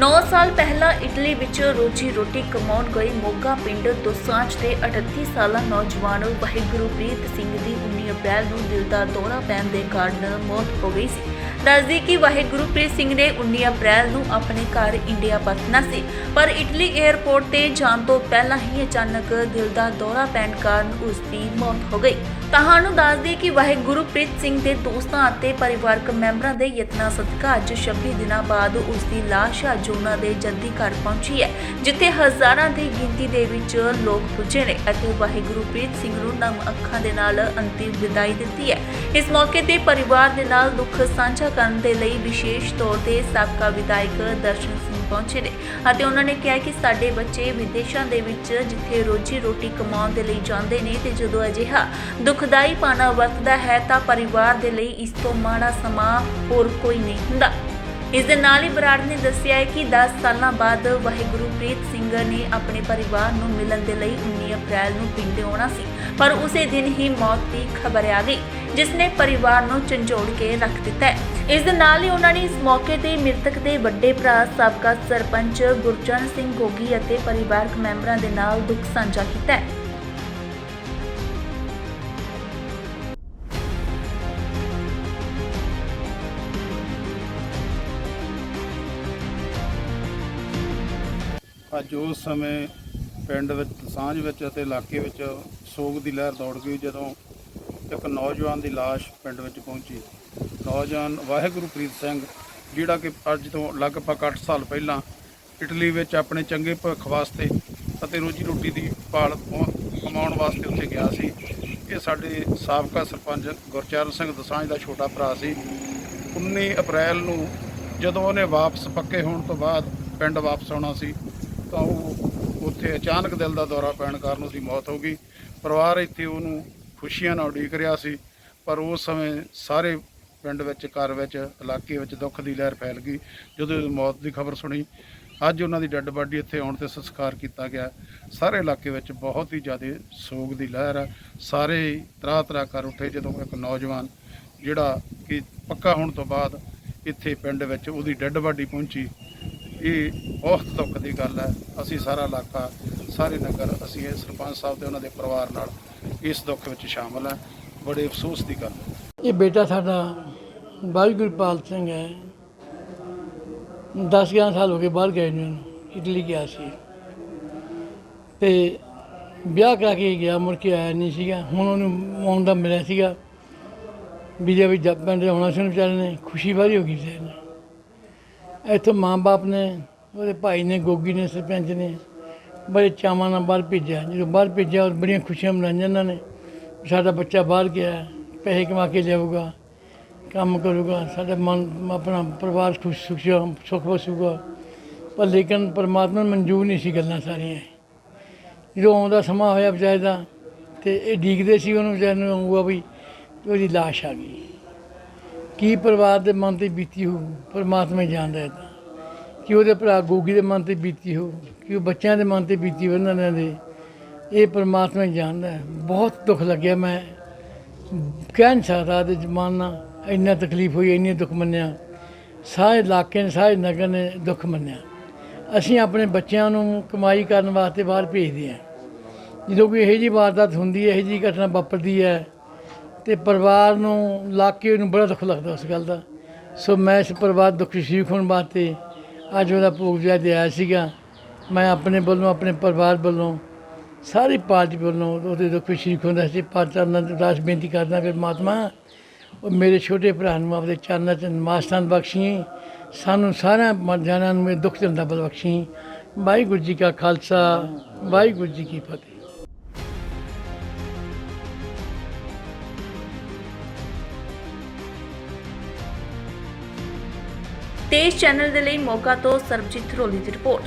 9 ਸਾਲ ਪਹਿਲਾਂ ਇਟਲੀ ਵਿੱਚ ਰੋਜੀ ਰੋਟੀ ਕਮਾਉਣ ਗਈ ਮੋਗਾ ਪਿੰਡ ਦੋਸਾਂਝ ਦੇ 38 ਸਾਲਾ ਨੌਜਵਾਨ ਵਾਹਿਗੁਰੂ ਪ੍ਰੀਤ ਸਿੰਘ ਦੀ 19 ਅਪ੍ਰੈਲ ਨੂੰ ਦਿਲ ਦਾ ਦੌਰਾ ਪੈਣ ਦੇ ਕਾਰਨ ਮੌਤ ਹੋ ਗਈ ਸੀ। ਦੱਸਦੀ ਕਿ ਵਾਹਿਗੁਰੂ ਪ੍ਰੀਤ ਸਿੰਘ ਨੇ 19 ਅਪ੍ਰੈਲ ਨੂੰ ਆਪਣੇ ਘਰ ਇੰਡੀਆ ਪਰਤਣਾ ਸੀ। ਪਰ ਇਟਲੀ 에ਅਰਪੋਰਟ ਤੇ ਜਾਣ ਤੋਂ ਪਹਿਲਾਂ ਹੀ ਅਚਾਨਕ ਦਿਲ ਦਾ ਦੌਰਾ ਪੈਣ ਕਾਰਨ ਉਸ ਦੀ ਮੌਤ ਹੋ ਗਈ। ਤੁਹਾਨੂੰ ਦੱਸ ਦਈਏ ਕਿ ਵਾਹਿਗੁਰੂ ਪ੍ਰੀਤ ਸਿੰਘ ਦੇ ਦੋਸਤਾਂ ਅਤੇ ਪਰਿਵਾਰਕ ਮੈਂਬਰਾਂ ਦੇ ਯਤਨਾਂ ਸਦਕਾ ਅੱਜ 26 ਦਿਨਾਂ ਬਾਅਦ ਉਸ ਦੀ ਲਾਸ਼ ਅੱਜ ਉਹਨਾਂ ਦੇ ਜੱਦੀ ਘਰ ਪਹੁੰਚੀ ਹੈ, ਜਿੱਥੇ ਹਜ਼ਾਰਾਂ ਦੀ ਗਿਣਤੀ ਦੇ ਵਿੱਚ ਲੋਕ ਪੁੱਜੇ ਨੇ ਅਤੇ ਵਾਹਿਗੁਰੂ ਪ੍ਰੀਤ ਸਿੰਘ ਨੂੰ ਨਮ ਅੱਖਾਂ ਦੇ ਨਾਲ ਅੰਤਿਮ ਵਿਦਾਈ ਦਿੱਤੀ ਹੈ। ਇਸ ਮੌਕੇ ਤੇ ਪਰਿਵਾਰ ਦੇ ਨਾਲ ਦੁੱਖ ਸਾਂਝਾ ਕਰਨ ਦੇ ਲਈ ਵਿਸ਼ੇਸ਼ ਤੌਰ ਤੇ ਸਾਬਕਾ ਵਿਧਾਇਕ ਦਰਸ਼ਨ ਸਿੰਘ ਪਹੁੰਚੇ ਨੇ। ਅਤੇ ਉਹਨਾਂ ਨੇ ਕਿਹਾ ਕਿ ਸਾਡੇ ਬੱਚੇ ਵਿਦੇਸ਼ਾਂ ਦੇ ਵਿੱਚ ਜਿੱਥੇ ਰੋਜੀ ਰੋਟੀ ਕਮਾਉਣ ਦੇ ਲਈ ਜਾਂਦੇ ਨੇ ਤੇ ਜਦੋਂ ਅਜਿਹਾ ਦੁਖਦਾਈ ਪਾਣਾ ਵਰਤਦਾ ਹੈ ਤਾਂ ਪਰਿਵਾਰ ਦੇ ਲਈ ਇਸ ਤੋਂ ਮਾੜਾ ਸਮਾਂ ਹੋਰ ਕੋਈ ਨਹੀਂ ਹੁੰਦਾ। ਇਸ ਦੇ ਨਾਲ ਹੀ ਬਰਾੜ ਨੇ ਦੱਸਿਆ ਹੈ ਕਿ 10 ਸਾਲਾਂ ਬਾਅਦ ਵਾਹਿਗੁਰੂ ਪ੍ਰੀਤ ਸਿੰਘ ਨੇ ਆਪਣੇ ਪਰਿਵਾਰ ਨੂੰ ਮਿਲਣ ਦੇ ਲਈ 19 ਅਪ੍ਰੈਲ ਨੂੰ ਪਿੰਡ ਆਉਣਾ ਸੀ, ਪਰ ਉਸੇ ਦਿਨ ਹੀ ਮੌਤ ਦੀ ਖਬਰ ਆ ਗਈ, ਜਿਸ ਨੇ ਪਰਿਵਾਰ ਨੂੰ ਝੰਜੋੜ ਕੇ ਰੱਖ ਦਿੱਤਾ ਹੈ। ਇਸ ਦੇ ਨਾਲ ਹੀ ਉਹਨਾਂ ਨੇ ਇਸ ਮੌਕੇ ਤੇ ਮ੍ਰਿਤਕ ਦੇ ਵੱਡੇ ਭਰਾ, ਸਾਬਕਾ ਸਰਪੰਚ ਗੁਰਚਰਨ ਸਿੰਘ ਗੋਗੀ ਅਤੇ ਪਰਿਵਾਰਕ ਮੈਂਬਰਾਂ ਦੇ ਨਾਲ ਦੁੱਖ ਸਾਂਝਾ ਕੀਤਾ ਹੈ। ਅੱਜ ਉਸ ਸਮੇਂ ਪਿੰਡ ਵਿੱਚ, ਸਾਂਝ ਵਿੱਚ ਅਤੇ ਇਲਾਕੇ ਵਿੱਚ ਸੋਗ ਦੀ ਲਹਿਰ ਦੌੜ ਗਈ ਜਦੋਂ ਇੱਕ ਨੌਜਵਾਨ ਦੀ ਲਾਸ਼ ਪਿੰਡ ਵਿੱਚ ਪਹੁੰਚੀ। ਨੌਜਵਾਨ ਵਾਹਿਗੁਰੂ ਪ੍ਰੀਤ ਸਿੰਘ, ਜਿਹੜਾ ਕਿ ਅੱਜ ਤੋਂ ਲਗਭਗ 8 ਸਾਲ ਪਹਿਲਾਂ ਇਟਲੀ ਵਿੱਚ ਆਪਣੇ ਚੰਗੇ ਭਵਿੱਖ ਵਾਸਤੇ ਅਤੇ ਰੋਜੀ ਰੋਟੀ ਦੀ ਭਾਲ ਕਮਾਉਣ ਵਾਸਤੇ ਉੱਥੇ ਗਿਆ ਸੀ। ਇਹ ਸਾਡੇ ਸਾਬਕਾ ਸਰਪੰਚ ਗੁਰਚਰਨ ਸਿੰਘ ਦਸਾਂਝ ਦਾ ਛੋਟਾ ਭਰਾ ਸੀ। 19 ਅਪ੍ਰੈਲ ਨੂੰ ਜਦੋਂ ਉਹਨੇ ਵਾਪਸ ਪੱਕੇ ਹੋਣ ਤੋਂ ਬਾਅਦ ਪਿੰਡ ਵਾਪਸ ਆਉਣਾ ਸੀ, ਤਾਂ ਉਹ ਉੱਥੇ ਅਚਾਨਕ ਦਿਲ ਦਾ ਦੌਰਾ ਪੈਣ ਕਾਰਨ ਉਹਦੀ ਮੌਤ ਹੋ ਗਈ। ਪਰਿਵਾਰ ਇੱਥੇ ਉਹਨੂੰ ਖੁਸ਼ੀਆਂ ਨਾਲ ਉਡੀਕ ਰਿਹਾ ਸੀ, ਪਰ ਉਸ ਸਮੇਂ ਸਾਰੇ ਪਿੰਡ ਵਿੱਚ, ਘਰ ਵਿੱਚ, ਇਲਾਕੇ ਵਿੱਚ ਦੁੱਖ ਦੀ ਲਹਿਰ ਫੈਲ ਗਈ। ਜਦੋਂ ਮੌਤ ਦੀ ਖਬਰ ਸੁਣੀ, ਅੱਜ ਉਹਨਾਂ ਦੀ ਡੈੱਡ ਬਾਡੀ ਇੱਥੇ ਆਉਣ ਤੇ ਸੰਸਕਾਰ ਕੀਤਾ ਗਿਆ। ਸਾਰੇ ਇਲਾਕੇ ਵਿੱਚ ਬਹੁਤ ਹੀ ਜ਼ਿਆਦਾ ਸੋਗ ਦੀ ਲਹਿਰ ਹੈ ਸਾਰੇ ਤਰਾ ਤਰਾ ਕਰ ਉੱਠੇ ਜਦੋਂ ਇੱਕ ਨੌਜਵਾਨ, ਜਿਹੜਾ ਕਿ ਪੱਕਾ ਹੋਣ ਤੋਂ ਬਾਅਦ ਇੱਥੇ ਪਿੰਡ ਵਿੱਚ ਉਹਦੀ ਡੈੱਡ ਬਾਡੀ ਪਹੁੰਚੀ। ਇਹ ਬਹੁਤ ਦੁੱਖ ਦੀ ਗੱਲ ਹੈ। ਅਸੀਂ ਸਾਰਾ ਇਲਾਕਾ, ਸਾਰੇ ਨਗਰ, ਅਸੀਂ ਇਹ ਸਰਪੰਚ ਸਾਹਿਬ ਤੇ ਉਹਨਾਂ ਦੇ ਪਰਿਵਾਰ ਨਾਲ ਇਸ ਦੁੱਖ ਵਿੱਚ ਸ਼ਾਮਲ ਹੈ। ਬੜੇ ਅਫਸੋਸ ਦੀ ਗੱਲ ਹੈ। ਇਹ ਬੇਟਾ ਸਾਡਾ ਬਾਈ ਸਿੰਘ ਹੈ। 10 11 ਸਾਲ ਹੋ ਗਏ ਬਾਹਰ ਗਏ ਨੇ ਇਹਨੂੰ, ਇਟਲੀ ਗਿਆ ਸੀ। ਤੇ ਵਿਆਹ ਕਰਾ ਕੇ ਗਿਆ ਮੁੜ ਕੇ ਆਇਆ ਨਹੀਂ ਸੀਗਾ। ਹੁਣ ਉਹਨੂੰ ਆਉਣ ਦਾ ਮਿਲਿਆ ਸੀਗਾ। ਵੀਜ਼ਾ ਵੀ ਜਪਾਨ ਦੇ ਹੋਣਾ ਸੀ ਉਹਨੂੰ ਵਿਚਾਰੇ ਨੇ ਖੁਸ਼ੀ ਵਾਰੀ ਹੋ ਗਈ ਸੀ। ਇਹਨੂੰ ਇੱਥੋਂ ਮਾਂ-ਬਾਪ ਨੇ ਉਹਦੇ ਭਾਈ ਨੇ ਗੋਗੀ ਨੇ ਸਰਪੰਚ ਨੇ ਬੜੇ ਚਾਵਾਂ ਨਾਲ ਬਾਹਰ ਭੇਜਿਆ। ਜਦੋਂ ਬਾਹਰ ਭੇਜਿਆ ਔਰ ਬੜੀਆਂ ਖੁਸ਼ੀਆਂ ਮਨਾਈਆਂ ਇਹਨਾਂ ਨੇ। ਸਾਡਾ ਬੱਚਾ ਬਾਹਰ ਗਿਆ ਹੈ, ਪੈਸੇ ਕਮਾ ਕੇ ਲਿਆਊਗਾ ਕੰਮ ਕਰੂਗਾ ਸਾਡਾ ਮਨ ਆਪਣਾ ਪਰਿਵਾਰ ਖੁਸ਼ ਸੁਖ ਸੁਖ ਵਸੂਗਾ। ਪਰ ਲੇਕਿਨ ਪਰਮਾਤਮਾ ਨੂੰ ਮਨਜ਼ੂਰ ਨਹੀਂ ਸੀ ਗੱਲਾਂ ਸਾਰੀਆਂ। ਜਦੋਂ ਆਉਂਦਾ ਸਮਾਂ ਹੋਇਆ ਵਿਚਾਰੇ ਦਾ ਤੇ ਇਹ ਡੀਕਦੇ ਸੀ ਉਹਨੂੰ ਵਿਚਾਰੇ ਨੂੰ ਆਊਗਾ ਵੀ ਉਹਦੀ ਲਾਸ਼ ਆ ਗਈ। ਕੀ ਪਰਿਵਾਰ ਦੇ ਮਨ ਤੇ ਬੀਤੀ ਹੋ ਪਰਮਾਤਮਾ ਹੀ ਜਾਣਦਾ ਹੈ ਤਾਂ। ਕਿ ਉਹਦੇ ਭਰਾ ਗੋਗੀ ਦੇ ਮਨ ਤੇ ਬੀਤੀ ਹੋ ਕਿ ਉਹ ਬੱਚਿਆਂ ਦੇ ਮਨ ਤੇ ਬੀਤੀ ਹੋ ਉਹਨਾਂ ਦੇ ਇਹ ਪਰਮਾਤਮਾ ਜਾਣਦਾ ਹੈ। ਬਹੁਤ ਦੁੱਖ ਲੱਗਿਆ ਮੈਂ। ਕਹਿ ਨਹੀਂ ਸਕਦਾ ਤੇ ਜ਼ਮਾਨਾ ਇੰਨਾ ਤਕਲੀਫ ਹੋਈ, ਇੰਨੀ ਦੁੱਖ ਮੰਨਿਆ। ਸਾਰੇ ਇਲਾਕੇ ਨੇ, ਸਾਰੇ ਨਗਰ ਨੇ ਦੁੱਖ ਮੰਨਿਆ। ਅਸੀਂ ਆਪਣੇ ਬੱਚਿਆਂ ਨੂੰ ਕਮਾਈ ਕਰਨ ਵਾਸਤੇ ਬਾਹਰ ਭੇਜਦੇ ਹਾਂ। ਜਦੋਂ ਕੋਈ ਇਹੋ ਜਿਹੀ ਵਾਰਦਾਤ ਹੁੰਦੀ ਹੈ, ਇਹੋ ਜਿਹੀ ਘਟਨਾ ਵਾਪਰਦੀ ਹੈ ਤੇ ਪਰਿਵਾਰ ਨੂੰ, ਇਲਾਕੇ ਨੂੰ ਬੜਾ ਦੁੱਖ ਲੱਗਦਾ ਉਸ ਗੱਲ ਦਾ। ਸੋ ਮੈਂ ਇਸ ਪਰਿਵਾਰ ਦੁੱਖ ਸ਼ਰੀਕ ਹੋਣ ਵਾਸਤੇ ਅੱਜ ਉਹਦਾ ਭੋਗ ਵਿਆਹ ਤੇ ਸੀਗਾ, ਮੈਂ ਆਪਣੇ ਵੱਲੋਂ, ਆਪਣੇ ਪਰਿਵਾਰ ਵੱਲੋਂ ਸਾਰੀ ਪਾਰਟੀ ਵੱਲੋਂ ਉਹਦੇ ਦੁੱਖ ਸ਼ਰੀਕ ਹੁੰਦਾ ਸੀ ਪਾਤਰ ਨਾਲ ਅਰਦਾਸ ਬੇਨਤੀ ਕਰਦਾ ਫਿਰ ਮਾਤਮਾ ਉਹ ਮੇਰੇ ਛੋਟੇ ਭਰਾ ਨੂੰ ਆਪਣੇ ਚਰਨਾਂ 'ਚ ਮਾਸਤਾਨ ਬਖਸ਼ੀ, ਸਾਨੂੰ ਸਾਰਿਆਂ ਮਰਜਾਨਾਂ ਨੂੰ ਇਹ ਦੁੱਖ ਦਿੰਦਾ ਬਖਸ਼ੀ। ਵਾਹਿਗੁਰੂ ਜੀ ਕਾ ਖਾਲਸਾ, ਵਾਹਿਗੁਰੂ ਜੀ ਕੀ ਫਤਿਹ। ਤੇਜ਼ ਚੈਨਲ ਦੇ ਲਈ ਮੋਗਾ ਤੋਂ ਸਰਬਜੀਤ ਰੋਲੀ ਦੀ ਰਿਪੋਰਟ।